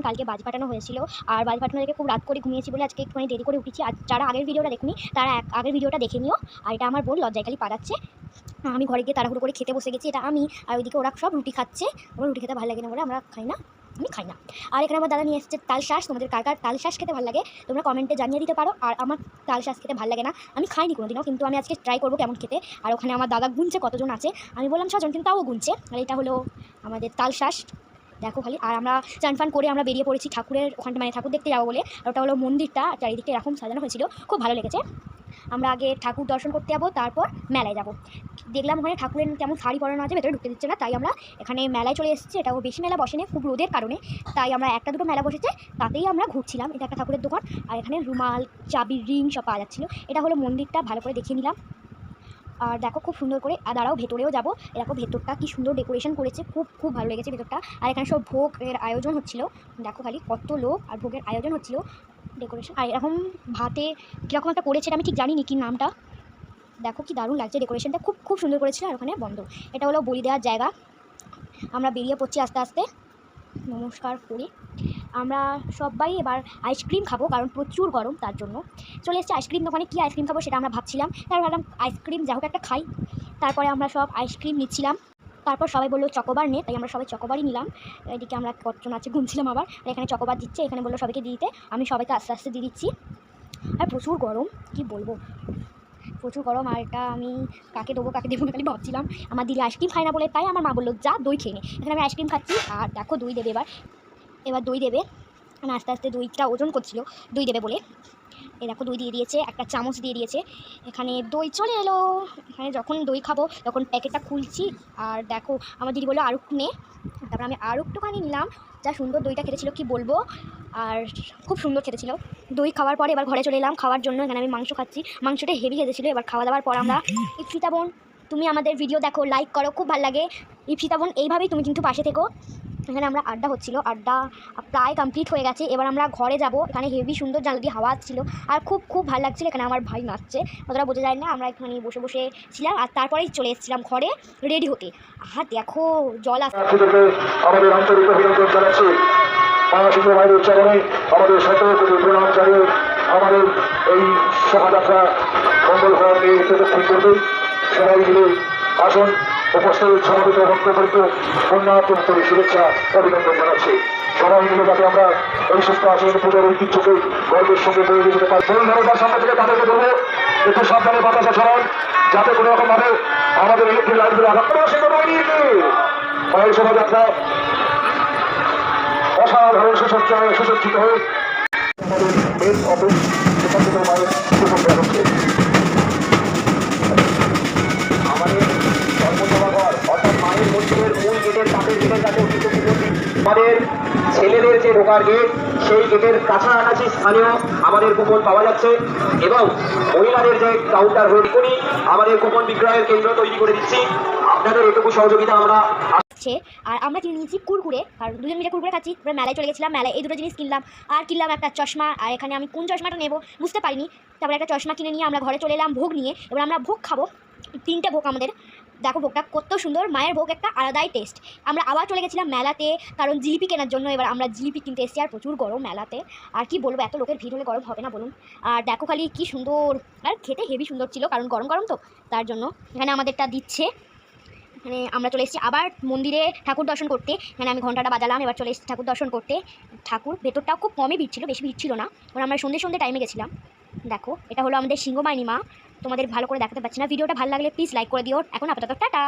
কারণ কালকে বাজ ফাটানো হয়েছিল। আর বাজ ফাটানো দেখে খুব রাত করে ঘুমিয়েছি বলে আজকে একটুখানি দেরি করে উঠেছি। আর যারা আগের ভিডিওটা দেখুনি, তারা এক- আগের ভিডিওটা দেখে নিও। আর এটা আমার বোন লজ্জাইকালি পাঠাচ্ছে আমি ঘরে গিয়ে তাড়াহুড়ো করে খেতে বসে গেছি, এটা আমি। আর ওইদিকে ওরা সব রুটি খাচ্ছে। আমার রুটি খেতে ভালো লাগে না বলে আমরা খাই না। আমি খাই না। আর এখানে আমার দাদা নিয়ে এসেছে তাল শ্বাস তোমাদের কার কার তাল শ্বাস খেতে ভালো লাগে, তোমরা কমেন্টে জানিয়ে দিতে পারো। আর আমার তাল শ্বাস খেতে ভালো লাগে না। আমি খাইনি কোনোদিনও, কিন্তু আমি আজকে ট্রাই করব কেমন খেতে। আর ওখানে আমার দাদা গুনছে, কতজন আছে? আমি বললাম, ছজন, কিন্তু তাও গুনছে। আর এটা হলো আমাদের তাল শ্বাস দেখো খালি। আর আমরা চান ফান করে আমরা বেরিয়ে পড়েছি ঠাকুরের ওখানটা মানে ঠাকুর দেখতে যাব বলে। আর ওটা হলো মন্দিরটা চারিদিকে এরকম সাজানো হয়েছিল। খুব ভালো লেগেছে। আমরা আগে ঠাকুর দর্শন করতে যাব, তারপর মেলায় যাব। দেখলাম ওখানে ঠাকুরের কেমন শাড়ি পরানো আছে, ভেতরে ঢুকতে দিচ্ছে না, তাই আমরা এখানে মেলায় চলে এসেছি। এটাও বেশি মেলা বসেনি, খুব রোদের কারণে। তাই আমরা একটা দুটো মেলা বসেছে, তাতেই আমরা ঘুরছিলাম। এটা একটা ঠাকুরের দোকান। আর এখানে রুমাল, চাবির রিং সব পাওয়া যাচ্ছিল। এটা হলো মন্দিরটা, ভালো করে দেখিয়ে নিলাম। আর দেখো খুব সুন্দর করে, আর দাঁড়াও, ভেতরেও যাব। দেখো ভেতরটা কি সুন্দর ডেকোরেশন করেছে, খুব খুব ভালো লেগেছে ভেতরটা। আর এখানে সব ভোগের আয়োজন হচ্ছিল। দেখো খালি কত লোক আর ভোগের আয়োজন হচ্ছিল ডেকোরেশন আর এরকম ভাতে কীরকম একটা করেছে আমি ঠিক জানি নি কি নামটা। দেখো কি দারুণ লাগছে ডেকোরেশনটা খুব খুব সুন্দর করেছিল আর ওখানে বন্ধ। এটা হলো বলি দেওয়ার জায়গা। আমরা বেরিয়ে পড়ছি আস্তে আস্তে। নমস্কার করি। আমরা সবাই এবার আইসক্রিম খাব, কারণ প্রচুর গরম তার জন্য। চলে এসেছি আইসক্রিম দোকানে, কী আইসক্রিম খাব সেটা আমরা ভাবছিলাম। তারপর ভাবলাম আইসক্রিম যা হোক একটা খাই। তারপরে আমরা সব আইসক্রিম নিচ্ছিলাম। তারপর সবাই বলল চকোবার নে, তাই আমরা সবাই চকোবারই নিলাম। এদিকে আমরা কতজন আছে গুনছিলাম আবার। আর এখানে চকোবার দিচ্ছে, এখানে বলল সবাইকে দিতে। আমি সবাইকে আস্তে আস্তে দিয়ে দিচ্ছি। আর প্রচুর গরম, কি বলব? প্রচুর গরম, আর এটা আমি কাকে দেবো কাকে দেবো না খালি ভাবছিলাম। আমার দিদি আইসক্রিম খায় না বলে, তাই আমার মা বলল, যা, দই খেয়ে নে। এখানে আমি আইসক্রিম খাচ্ছি, আর দেখো দই দেবে এবার। এবার দই দেবে মানে আস্তে আস্তে দইটা ওজন করছিল, দই দেবে বলে। এ দেখো দই দিয়ে দিয়েছে, একটা চামচ দিয়ে দিয়েছে। এখানে দই চলে এলো। এখানে যখন দই খাব, তখন প্যাকেটটা খুলছি, আর দেখো, আমার দিদি বলল আরও নে। তারপর আমি আরও একটুখানি নিলাম। যা সুন্দর দইটা খেতেছিল কি বলব? আর খুব সুন্দর খেতেছিল দই খাওয়ার পরে এবার ঘরে চলে এলাম খাওয়ার জন্য এখানে আমি মাংস খাচ্ছি। মাংসটা হেভি খেতেছিল এবার খাওয়া দাওয়ার পর আমরা একটু বোন তুমি আমাদের ভিডিও দেখো লাইক করো, খুব ভালো লাগে। ইপসিতা বোন, এইভাবেই তুমি কিন্তু পাশে থেকো। এখানে আমরা আড্ডা হচ্ছিল, আড্ডা প্রায় কমপ্লিট হয়ে গেছে। এবার আমরা ঘরে যাব, এখানে হেভি সুন্দর জানলা হাওয়া ছিল আর খুব খুব ভালো লাগছিল, এখানে আমার ভাই নাচছে। অতটা বোঝা যায় না, আমরা এখানে বসে বসে ছিলাম। আর তারপরেই চলে এসেছিলাম ঘরে রেডি হতে। আর দেখো, জল আসছে আমাদের এই শোভাযাত্রা মঙ্গল প্রদক্ষিণ করবে সবাই মিলে আসন উপস্থিত সমাবেত ভক্তবর্গ কন্যাতন্তরী শুভেচ্ছা, অভিনন্দন জানাচ্ছি। সবাই মিলে যাতে আমরা এই সুস্থ আসন পূজার ঐতিহ্যকে গর্বের সঙ্গে বয়ে নিয়ে যেতে পারি ফুল ধরনের সামনে থেকে তাদেরকে বলব একটু সাবধানে বাতাসা ছড়ান, যাতে কোনো রকম ভাবে আমাদের ইলেকট্রিক লাইনগুলো আঘাত করে আসে মায়ের শোভাযাত্রা অসাধারণ সুসজ্জা সুসজ্জিত হয়ে আমাদের মেন অফিস সেখান থেকে সুসজ্জা হচ্ছে। আমাদের ছেলেদের যে ঢোকার গেট, সেই গেটের কাছাকাছি স্থানীয় আমাদের কুপন পাওয়া যাচ্ছে এবং মহিলাদের যে কাউন্টার হয়ে করি, আমাদের কুপন বিক্রয়ের কেন্দ্র তৈরি করে দিচ্ছি। আপনাদের এটুকু সহযোগিতা আমরা আর আমরা কিনে নিয়েছি কুরকুরে, আর দুজন মিলে কুরকুরে খাচ্ছি তারপরে মেলায় চলে গেছিলাম, মেলায় এই দুটো জিনিস কিনলাম। আর কিনলাম একটা চশমা, আর এখানে আমি কোন চশমাটা নেব বুঝতে পারিনি। তারপরে একটা চশমা কিনে নিয়ে আমরা ঘরে চলে এলাম, ভোগ নিয়ে। এবার আমরা ভোগ খাব, তিনটে ভোগ আমাদের। দেখো ভোগটা কত সুন্দর, মায়ের ভোগ একটা আলাদাই টেস্ট আমরা আবার চলে গেছিলাম মেলাতে, কারণ জিলিপি কেনার জন্য এবার আমরা জিলিপি কিনতে এসেছি আর প্রচুর গরম মেলাতে। আর কি বলব, এত লোকের ভিড় হলে গরম হবে না বলুন। আর দেখো খালি কি সুন্দর, আর খেতে হেভি সুন্দর ছিল, কারণ গরম গরম তো, তার জন্য। এখানে আমাদেরটা দিচ্ছে। এখানে আমরা চলে এসেছি আবার মন্দিরে ঠাকুর দর্শন করতে। এখানে আমি ঘন্টাটা বাজালাম, এবার চলে এসেছি ঠাকুর দর্শন করতে। ঠাকুর, ভেতরটাও খুব কমই ভিড় ছিল, বেশি ভিড় ছিল না। ওরা আমরা সন্ধ্যে সন্ধ্যে টাইমে গেছিলাম। দেখো, এটা হলো আমাদের সিংহবাহিনী মা তোমাদের ভালো করে দেখাতে পারছি না। ভিডিওটা ভালো লাগলে প্লিজ লাইক করে দিও। এখন আপাতত টাটা।